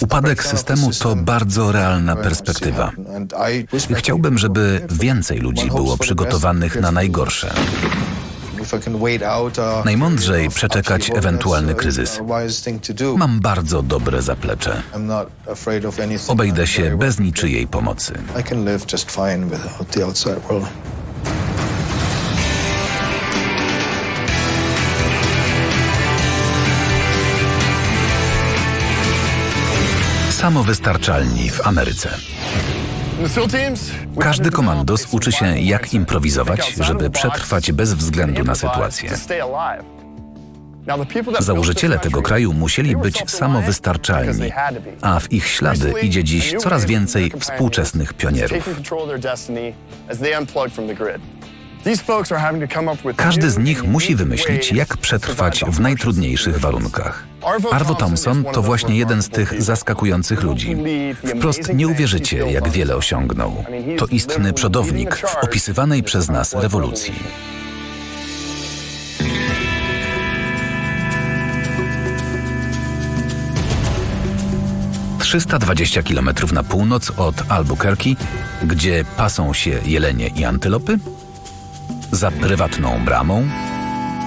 Upadek systemu to bardzo realna perspektywa. Chciałbym, żeby więcej ludzi było przygotowanych na najgorsze. Najmądrzej przeczekać ewentualny kryzys. Mam bardzo dobre zaplecze. Obejdę się bez niczyjej pomocy. Samowystarczalni w Ameryce. Każdy komandos uczy się, jak improwizować, żeby przetrwać bez względu na sytuację. Założyciele tego kraju musieli być samowystarczalni, a w ich ślady idzie dziś coraz więcej współczesnych pionierów. Każdy z nich musi wymyślić, jak przetrwać w najtrudniejszych warunkach. Arvo Thompson to właśnie jeden z tych zaskakujących ludzi. Wprost nie uwierzycie, jak wiele osiągnął. To istny przodownik w opisywanej przez nas rewolucji. Trzysta dwadzieścia kilometrów na północ od Albuquerque, gdzie pasą się jelenie i antylopy, za prywatną bramą,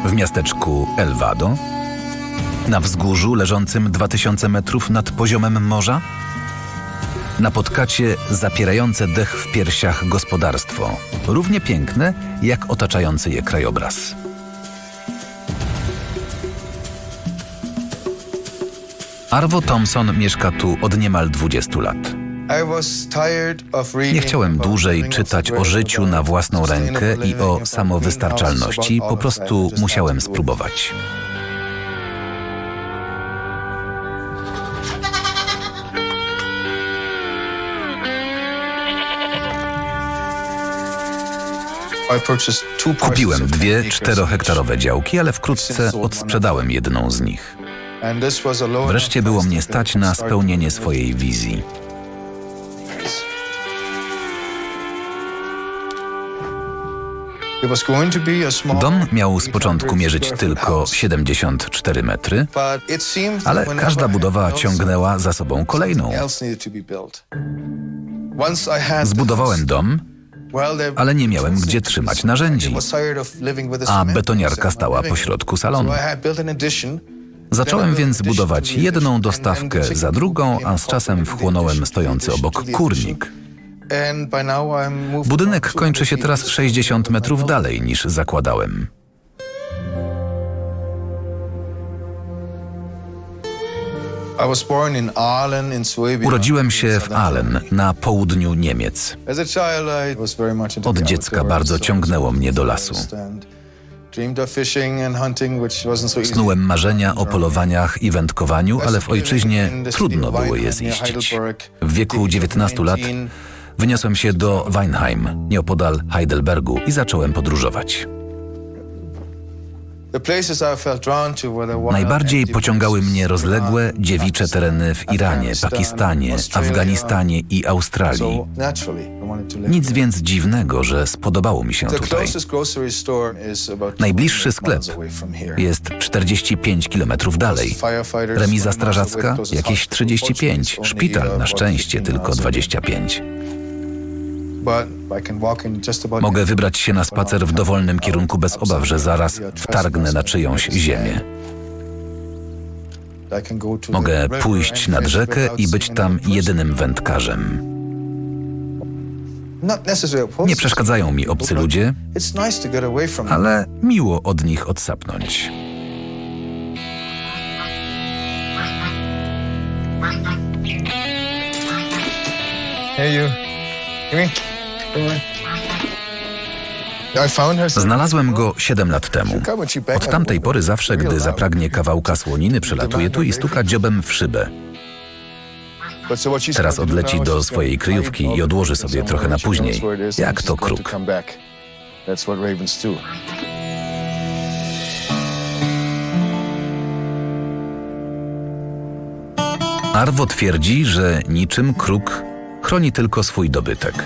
w miasteczku El Vado, na wzgórzu leżącym 2000 metrów nad poziomem morza, na podkacie zapierające dech w piersiach gospodarstwo, równie piękne jak otaczający je krajobraz. Arvo Thompson mieszka tu od niemal 20 lat. Nie chciałem dłużej czytać o życiu na własną rękę i o samowystarczalności, po prostu musiałem spróbować. Kupiłem dwie czterohektarowe działki, ale wkrótce odsprzedałem jedną z nich. Wreszcie było mnie stać na spełnienie swojej wizji. Dom miał z początku mierzyć tylko 74 metry, ale każda budowa ciągnęła za sobą kolejną. Zbudowałem dom, ale nie miałem gdzie trzymać narzędzi, a betoniarka stała pośrodku salonu. Zacząłem więc budować jedną dostawkę za drugą, a z czasem wchłonąłem stojący obok kurnik. Budynek kończy się teraz 60 metrów dalej niż zakładałem. Urodziłem się w Aalen na południu Niemiec. Od dziecka bardzo ciągnęło mnie do lasu. Snułem marzenia o polowaniach i wędkowaniu, ale w ojczyźnie trudno było je ziścić. W wieku 19 lat wyniosłem się do Weinheim, nieopodal Heidelbergu i zacząłem podróżować. Najbardziej pociągały mnie rozległe, dziewicze tereny w Iranie, Pakistanie, Afganistanie i Australii. Nic więc dziwnego, że spodobało mi się tutaj. Najbliższy sklep jest 45 kilometrów dalej. Remiza strażacka jakieś 35, szpital na szczęście tylko 25. Mogę wybrać się na spacer w dowolnym kierunku bez obaw, że zaraz wtargnę na czyjąś ziemię. Mogę pójść nad rzekę i być tam jedynym wędkarzem. Nie przeszkadzają mi obcy ludzie, ale miło od nich odsapnąć. Hey you. Come here. Znalazłem go 7 lat temu. Od tamtej pory zawsze, gdy zapragnie kawałka słoniny, przelatuje tu i stuka dziobem w szybę. Teraz odleci do swojej kryjówki i odłoży sobie trochę na później, jak to kruk. Arwo twierdzi, że niczym kruk chroni tylko swój dobytek.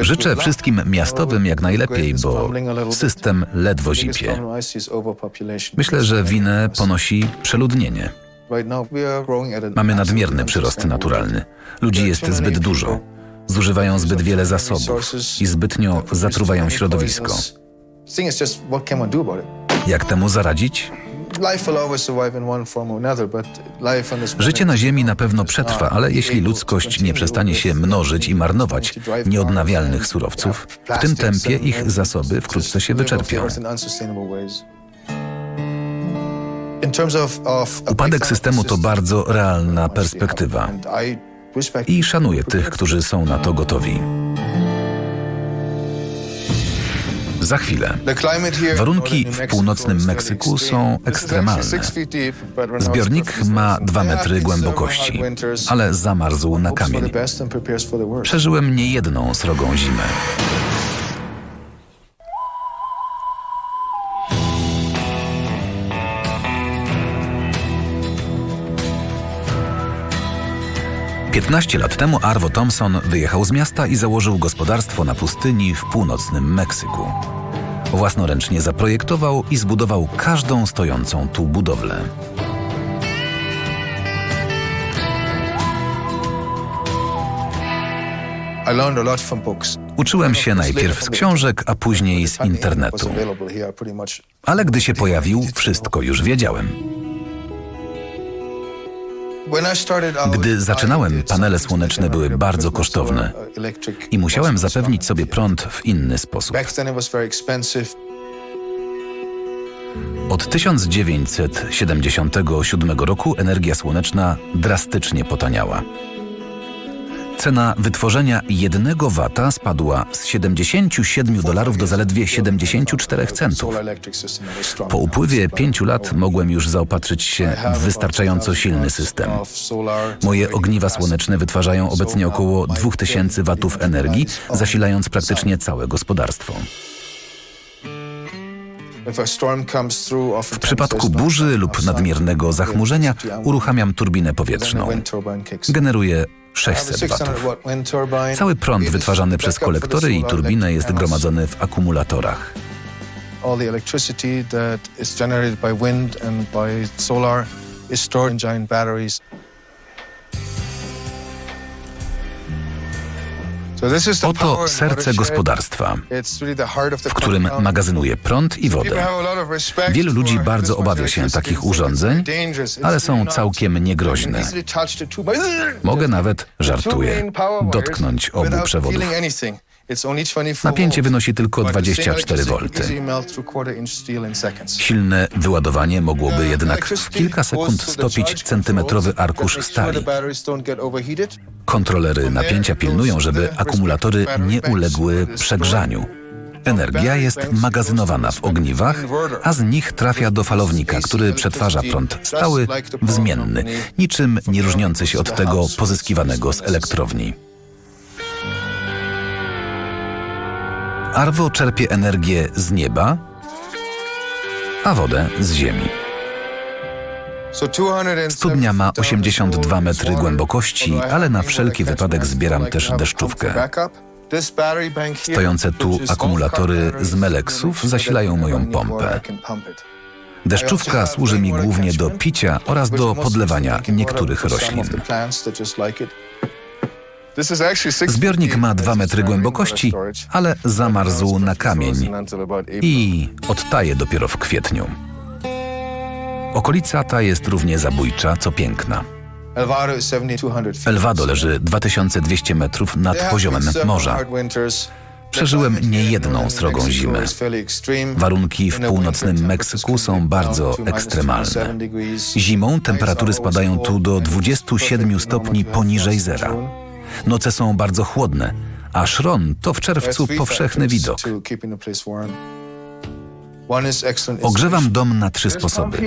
Życzę wszystkim miastowym jak najlepiej, bo system ledwo zipie. Myślę, że winę ponosi przeludnienie. Mamy nadmierny przyrost naturalny. Ludzi jest zbyt dużo. Zużywają zbyt wiele zasobów i zbytnio zatruwają środowisko. Jak temu zaradzić? Życie na Ziemi na pewno przetrwa, ale jeśli ludzkość nie przestanie się mnożyć i marnować nieodnawialnych surowców, w tym tempie ich zasoby wkrótce się wyczerpią. Upadek systemu to bardzo realna perspektywa i szanuję tych, którzy są na to gotowi. Za chwilę. Warunki w północnym Meksyku są ekstremalne. Zbiornik ma dwa metry głębokości, ale zamarzł na kamień. Przeżyłem niejedną srogą zimę. Piętnaście lat temu Arvo Thompson wyjechał z miasta i założył gospodarstwo na pustyni w północnym Meksyku. Własnoręcznie zaprojektował i zbudował każdą stojącą tu budowlę. Uczyłem się najpierw z książek, a później z internetu. Ale gdy się pojawił, wszystko już wiedziałem. Gdy zaczynałem, panele słoneczne były bardzo kosztowne i musiałem zapewnić sobie prąd w inny sposób. Od 1977 roku energia słoneczna drastycznie potaniała. Cena wytworzenia jednego wata spadła z 77 dolarów do zaledwie 74 centów. Po upływie pięciu lat mogłem już zaopatrzyć się w wystarczająco silny system. Moje ogniwa słoneczne wytwarzają obecnie około 2000 watów energii, zasilając praktycznie całe gospodarstwo. W przypadku burzy lub nadmiernego zachmurzenia uruchamiam turbinę powietrzną. Generuje 600 watów. Cały prąd wytwarzany przez kolektory i turbinę jest gromadzony w akumulatorach. Oto serce gospodarstwa, w którym magazynuje prąd i wodę. Wielu ludzi bardzo obawia się takich urządzeń, ale są całkiem niegroźne. Mogę nawet, żartuję, dotknąć obu przewodów. Feeling anything. It's only 24 Napięcie wynosi tylko But the same 24 electricity could V. Silne wyładowanie mogłoby jednak w kilka sekund stopić centymetrowy arkusz stali. Kontrolery napięcia pilnują, żeby akumulatory nie uległy przegrzaniu. Energia jest magazynowana w ogniwach, a z nich trafia do falownika, który przetwarza prąd stały w zmienny, niczym nie różniący się od tego pozyskiwanego z elektrowni. Arwo czerpie energię z nieba, a wodę z ziemi. Studnia ma 82 metry głębokości, ale na wszelki wypadek zbieram też deszczówkę. Stojące tu akumulatory z Meleksów zasilają moją pompę. Deszczówka służy mi głównie do picia oraz do podlewania niektórych roślin. Zbiornik ma 2 metry głębokości, ale zamarzł na kamień i odtaje dopiero w kwietniu. Okolica ta jest równie zabójcza, co piękna. El Vado leży 2200 metrów nad poziomem morza. Przeżyłem niejedną srogą zimę. Warunki w północnym Meksyku są bardzo ekstremalne. Zimą temperatury spadają tu do 27 stopni poniżej zera. Noce są bardzo chłodne, a szron to w czerwcu powszechny widok. Ogrzewam dom na trzy sposoby.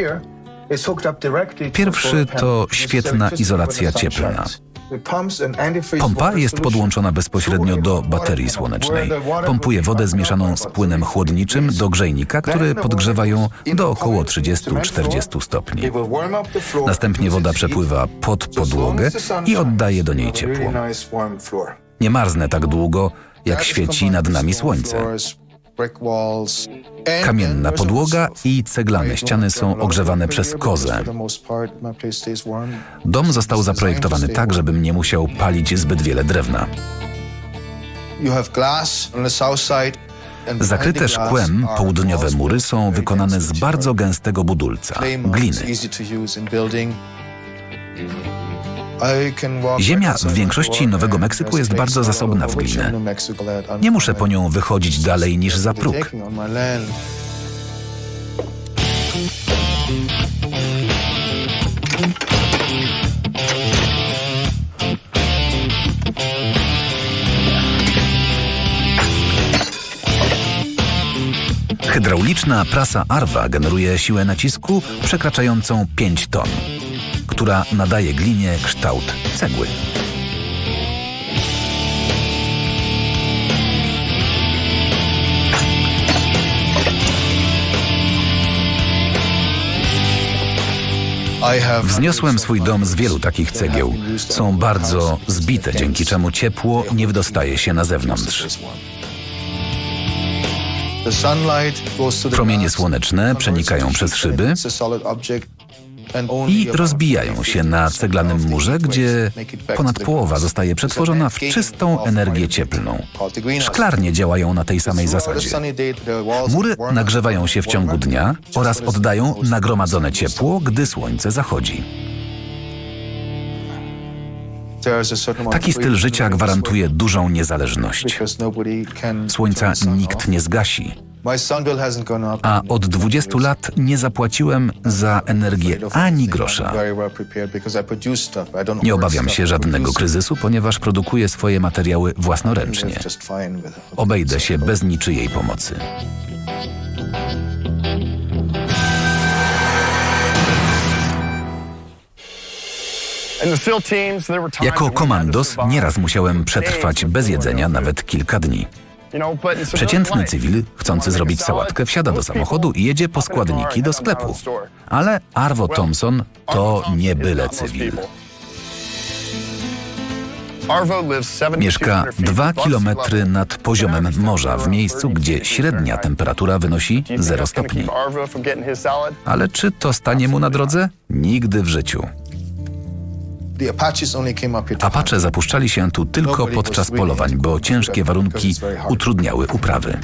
Pierwszy to świetna izolacja cieplna. Pompa jest podłączona bezpośrednio do baterii słonecznej. Pompuje wodę zmieszaną z płynem chłodniczym do grzejnika, który podgrzewa ją do około 30-40 stopni. Następnie woda przepływa pod podłogę i oddaje do niej ciepło. Nie marznę tak długo, jak świeci nad nami słońce. Kamienna podłoga i ceglane ściany są ogrzewane przez kozę. Dom został zaprojektowany tak, żebym nie musiał palić zbyt wiele drewna. Zakryte szkłem południowe mury są wykonane z bardzo gęstego budulca, gliny. Ziemia w większości Nowego Meksyku jest bardzo zasobna w glinę. Nie muszę po nią wychodzić dalej niż za próg. Hydrauliczna prasa Arwa generuje siłę nacisku przekraczającą 5 ton, która nadaje glinie kształt cegły. Wzniosłem swój dom z wielu takich cegieł. Są bardzo zbite, dzięki czemu ciepło nie wydostaje się na zewnątrz. Promienie słoneczne przenikają przez szyby i rozbijają się na ceglanym murze, gdzie ponad połowa zostaje przetworzona w czystą energię cieplną. Szklarnie działają na tej samej zasadzie. Mury nagrzewają się w ciągu dnia oraz oddają nagromadzone ciepło, gdy słońce zachodzi. Taki styl życia gwarantuje dużą niezależność. Słońca nikt nie zgasi. A od 20 lat nie zapłaciłem za energię ani grosza. Nie obawiam się żadnego kryzysu, ponieważ produkuję swoje materiały własnoręcznie. Obejdę się bez niczyjej pomocy. Jako komandos nieraz musiałem przetrwać bez jedzenia nawet kilka dni. Przeciętny cywil, chcący zrobić sałatkę, wsiada do samochodu i jedzie po składniki do sklepu. Ale Arvo Thompson to nie byle cywil. Mieszka dwa kilometry nad poziomem morza, w miejscu, gdzie średnia temperatura wynosi 0 stopni. Ale czy to stanie mu na drodze? Nigdy w życiu. Apache zapuszczali się tu tylko podczas polowań, bo ciężkie warunki utrudniały uprawy.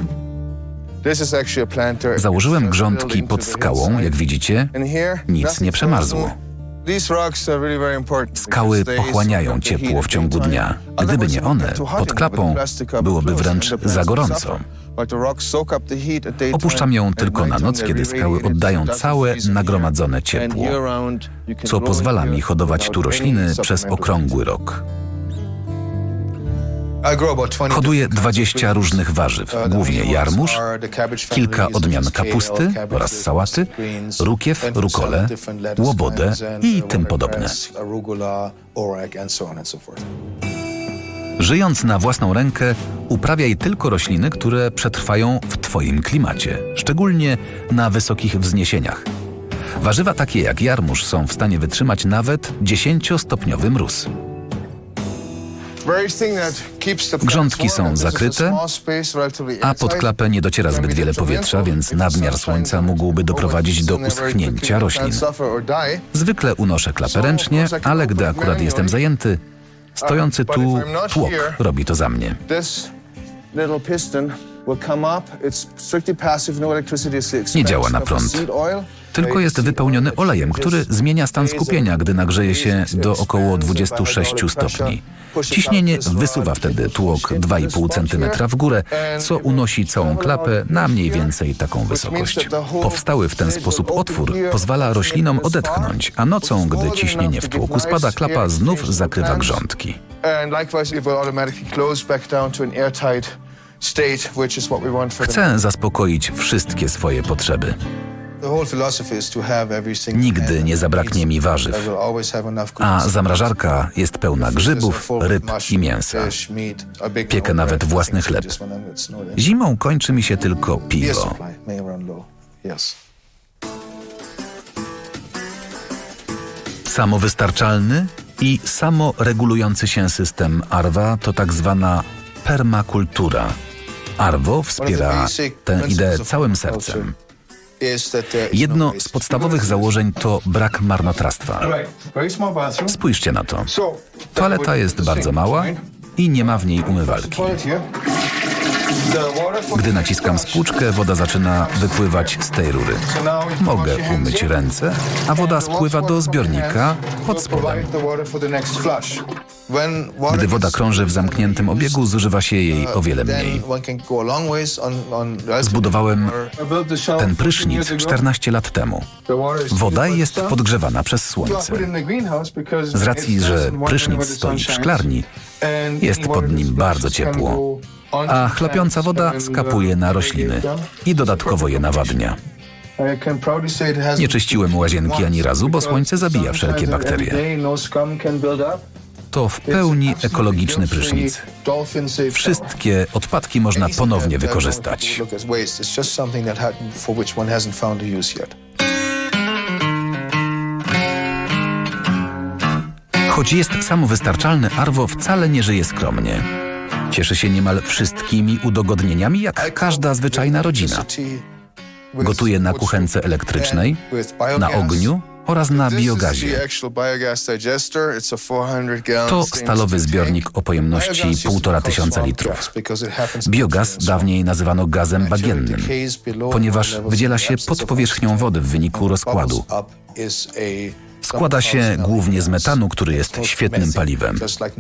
Założyłem grządki pod skałą, jak widzicie, nic nie przemarzło. Skały pochłaniają ciepło w ciągu dnia. Gdyby nie one, pod klapą byłoby wręcz za gorąco. Opuszczam ją tylko na noc, kiedy skały oddają całe nagromadzone ciepło, co pozwala mi hodować tu rośliny przez okrągły rok. Hoduję 20 różnych warzyw, głównie jarmuż, kilka odmian kapusty oraz sałaty, rukiew, rukole, łobodę i tym podobne. Żyjąc na własną rękę, uprawiaj tylko rośliny, które przetrwają w Twoim klimacie, szczególnie na wysokich wzniesieniach. Warzywa takie jak jarmuż są w stanie wytrzymać nawet 10-stopniowy mróz. Grządki są zakryte, a pod klapę nie dociera zbyt wiele powietrza, więc nadmiar słońca mógłby doprowadzić do uschnięcia roślin. Zwykle unoszę klapę ręcznie, ale gdy akurat jestem zajęty, stojący tu tłok robi to za mnie. Nie działa na prąd, tylko jest wypełniony olejem, który zmienia stan skupienia, gdy nagrzeje się do około 26 stopni. Ciśnienie wysuwa wtedy tłok 2,5 cm w górę, co unosi całą klapę na mniej więcej taką wysokość. Powstały w ten sposób otwór pozwala roślinom odetchnąć, a nocą, gdy ciśnienie w tłoku spada, klapa znów zakrywa grządki. Chcę zaspokoić wszystkie swoje potrzeby. Nigdy nie zabraknie mi warzyw, a zamrażarka jest pełna grzybów, ryb i mięsa. Piekę nawet własny chleb. Zimą kończy mi się tylko piwo. Samowystarczalny I samoregulujący się system ARWA to tak zwana permakultura. ARWO wspiera tę ideę całym sercem. Jedno z podstawowych założeń to brak marnotrawstwa. Spójrzcie na to. Toaleta jest bardzo mała i nie ma w niej umywalki. Gdy naciskam spłuczkę, woda zaczyna wypływać z tej rury. Mogę umyć ręce, a woda spływa do zbiornika pod spodem. Gdy woda krąży w zamkniętym obiegu, zużywa się jej o wiele mniej. Zbudowałem ten prysznic 14 lat temu. Woda jest podgrzewana przez słońce. Z racji, że prysznic stoi w szklarni, jest pod nim bardzo ciepło, a chlapiąca woda skapuje na rośliny i dodatkowo je nawadnia. Nie czyściłem łazienki ani razu, bo słońce zabija wszelkie bakterie. To w pełni ekologiczny prysznic. Wszystkie odpadki można ponownie wykorzystać. Choć jest samowystarczalny, Arwo wcale nie żyje skromnie. Cieszy się niemal wszystkimi udogodnieniami, jak każda zwyczajna rodzina. Gotuje na kuchence elektrycznej, na ogniu oraz na biogazie. To stalowy zbiornik o pojemności 1,5 tysiąca litrów. Biogaz dawniej nazywano gazem bagiennym, ponieważ wydziela się pod powierzchnią wody w wyniku rozkładu. Składa się głównie z metanu, który jest świetnym paliwem.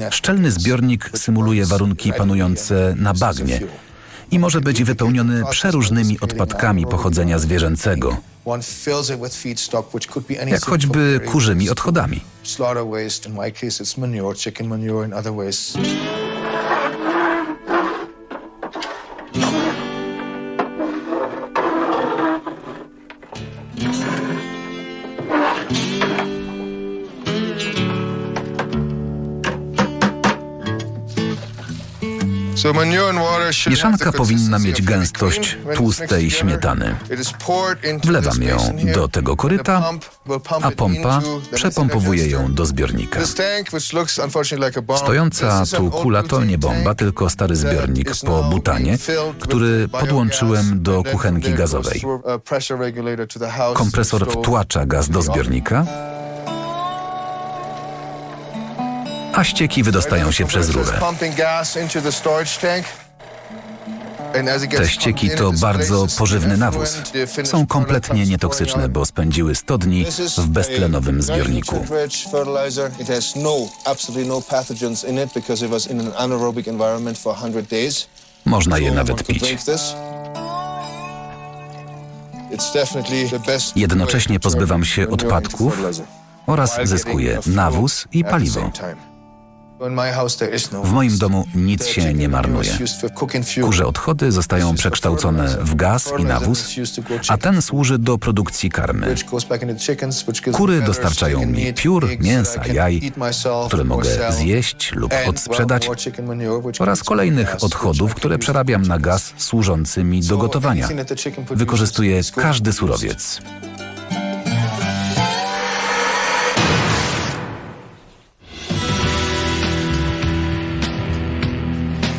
Szczelny zbiornik symuluje warunki panujące na bagnie i może być wypełniony przeróżnymi odpadkami pochodzenia zwierzęcego, jak choćby kurzymi odchodami. Mieszanka powinna mieć gęstość tłustej śmietany. Wlewam ją do tego koryta, a pompa przepompowuje ją do zbiornika. Stojąca tu kula to nie bomba, tylko stary zbiornik po butanie, który podłączyłem do kuchenki gazowej. Kompresor wtłacza gaz do zbiornika, a ścieki wydostają się przez rurę. Te ścieki to bardzo pożywny nawóz. Są kompletnie nietoksyczne, bo spędziły 100 dni w beztlenowym zbiorniku. Można je nawet pić. Jednocześnie pozbywam się odpadków oraz zyskuję nawóz i paliwo. W moim domu nic się nie marnuje. Kurze odchody zostają przekształcone w gaz i nawóz, a ten służy do produkcji karmy. Kury dostarczają mi piór, mięsa, jaj, które mogę zjeść lub odsprzedać, oraz kolejnych odchodów, które przerabiam na gaz służący mi do gotowania. Wykorzystuję każdy surowiec.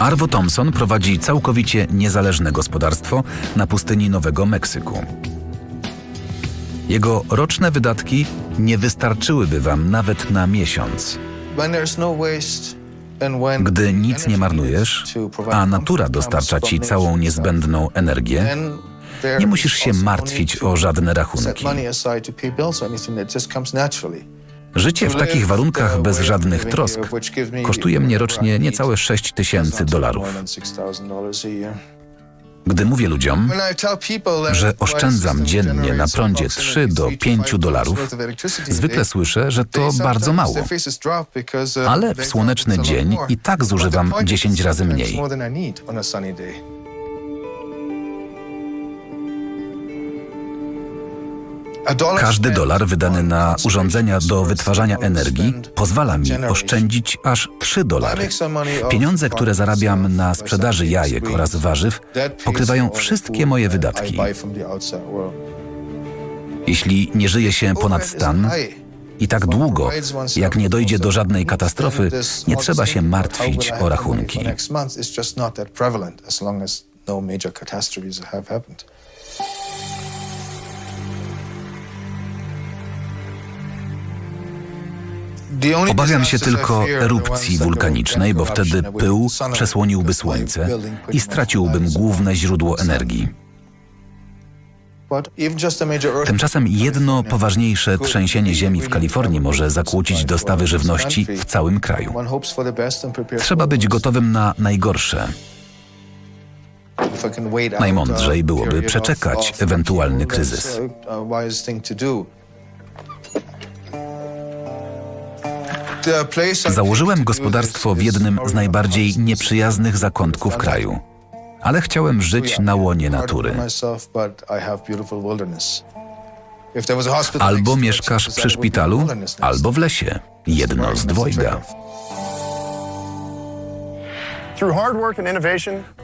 Arvo Thompson prowadzi całkowicie niezależne gospodarstwo na pustyni Nowego Meksyku. Jego roczne wydatki nie wystarczyłyby wam nawet na miesiąc. Gdy nic nie marnujesz, a natura dostarcza ci całą niezbędną energię, nie musisz się martwić o żadne rachunki. Życie w takich warunkach bez żadnych trosk kosztuje mnie rocznie niecałe 6 tysięcy dolarów. Gdy mówię ludziom, że oszczędzam dziennie na prądzie 3 do 5 dolarów, zwykle słyszę, że to bardzo mało. Ale w słoneczny dzień i tak zużywam 10 razy mniej. Każdy dolar wydany na urządzenia do wytwarzania energii pozwala mi oszczędzić aż 3 dolary. Pieniądze, które zarabiam na sprzedaży jajek oraz warzyw, pokrywają wszystkie moje wydatki. Jeśli nie żyje się ponad stan, I tak długo, jak nie dojdzie do żadnej katastrofy, nie trzeba się martwić o rachunki. Obawiam się tylko erupcji wulkanicznej, bo wtedy pył przesłoniłby słońce i straciłbym główne źródło energii. Tymczasem jedno poważniejsze trzęsienie ziemi w Kalifornii może zakłócić dostawy żywności w całym kraju. Trzeba być gotowym na najgorsze. Najmądrzej byłoby przeczekać ewentualny kryzys. Założyłem gospodarstwo w jednym z najbardziej nieprzyjaznych zakątków kraju. Ale chciałem żyć na łonie natury. Albo mieszkasz przy szpitalu, albo w lesie. Jedno z dwojga.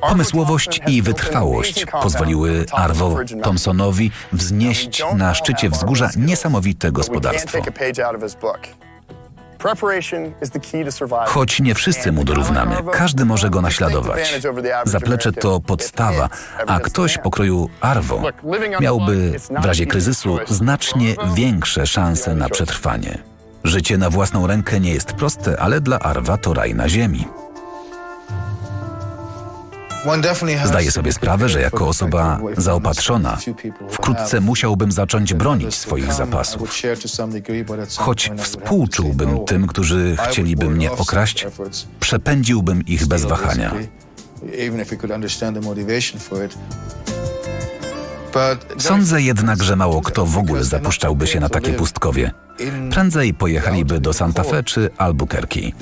Pomysłowość i wytrwałość pozwoliły Arvo Thompsonowi wznieść na szczycie wzgórza niesamowite gospodarstwo. Choć nie wszyscy mu dorównamy, każdy może go naśladować. Zaplecze to podstawa, a ktoś pokroju Arvo miałby w razie kryzysu znacznie większe szanse na przetrwanie. Życie na własną rękę nie jest proste, ale dla Arwa to raj na ziemi. Zdaję sobie sprawę, że jako osoba zaopatrzona wkrótce musiałbym zacząć bronić swoich zapasów. Choć współczułbym tym, którzy chcieliby mnie okraść, przepędziłbym ich bez wahania. Sądzę jednak, że mało kto w ogóle zapuszczałby się na takie pustkowie. Prędzej pojechaliby do Santa Fe czy Albuquerque.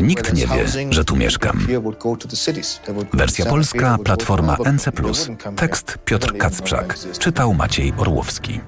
Nikt nie wie, że tu mieszkam. Wersja polska, platforma NC+. Tekst Piotr Kacprzak. Czytał Maciej Orłowski.